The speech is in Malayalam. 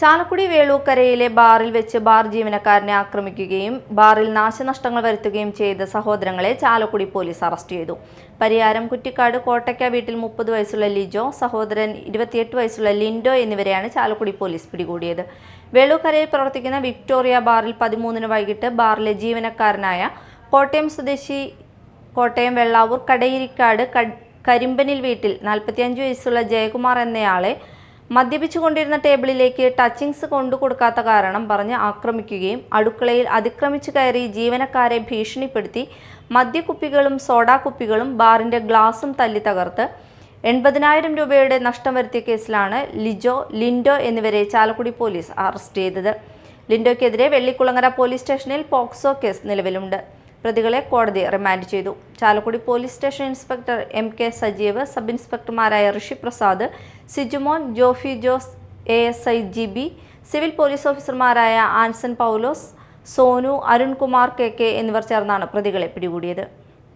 ചാലക്കുടി വേളൂക്കരയിലെ ബാറിൽ വെച്ച് ബാർ ജീവനക്കാരനെ ആക്രമിക്കുകയും ബാറിൽ നാശനഷ്ടങ്ങൾ വരുത്തുകയും ചെയ്ത സഹോദരങ്ങളെ ചാലക്കുടി പോലീസ് അറസ്റ്റ് ചെയ്തു. പരിയാരം കുറ്റിക്കാട് കോട്ടയ്ക്ക വീട്ടിൽ മുപ്പത് വയസ്സുള്ള ലിജോ സഹോദരൻ ഇരുപത്തിയെട്ട് വയസ്സുള്ള ലിൻഡോ എന്നിവരെയാണ് ചാലക്കുടി പോലീസ് പിടികൂടിയത്. വേളൂക്കരയിൽ പ്രവർത്തിക്കുന്ന വിക്ടോറിയ ബാറിൽ പതിമൂന്നിന് വൈകിട്ട് ബാറിലെ ജീവനക്കാരനായ കോട്ടയം സ്വദേശി കോട്ടയം വെള്ളാവൂർ കടയിരിക്കാട് കരിമ്പനിൽ വീട്ടിൽ നാൽപ്പത്തിയഞ്ച് വയസ്സുള്ള ജയകുമാർ എന്നയാളെ മദ്യപിച്ചുകൊണ്ടിരുന്ന ടേബിളിലേക്ക് ടച്ചിങ്സ് കൊണ്ടുകൊടുക്കാത്ത കാരണം പറഞ്ഞ് ആക്രമിക്കുകയും അടുക്കളയിൽ അതിക്രമിച്ചു കയറി ജീവനക്കാരെ ഭീഷണിപ്പെടുത്തി മദ്യക്കുപ്പികളും സോഡാ കുപ്പികളും ബാറിന്റെ ഗ്ലാസും തല്ലി തകർത്ത് എൺപതിനായിരം രൂപയുടെ നഷ്ടം വരുത്തിയ കേസിലാണ് ലിജോ ലിൻഡോ എന്നിവരെ ചാലക്കുടി പോലീസ് അറസ്റ്റ് ചെയ്തത്. ലിൻഡോയ്ക്കെതിരെ വെള്ളിക്കുളങ്ങര പോലീസ് സ്റ്റേഷനിൽ പോക്സോ കേസ് നിലവിലുണ്ട്. പ്രതികളെ കോടതി റിമാൻഡ് ചെയ്തു. Chalakudy police station inspector M K Sajeev sub ഇൻസ്പെക്ടർമാരായ Rishi Prasad Sijumon Jofy Jose A S I G B civil police ഓഫീസർമാരായ ആൻസൺ പൗലോസ് സോനു അരുൺകുമാർ കെ കെ എന്നിവർ ചേർന്നാണ് പ്രതികളെ പിടികൂടിയത്.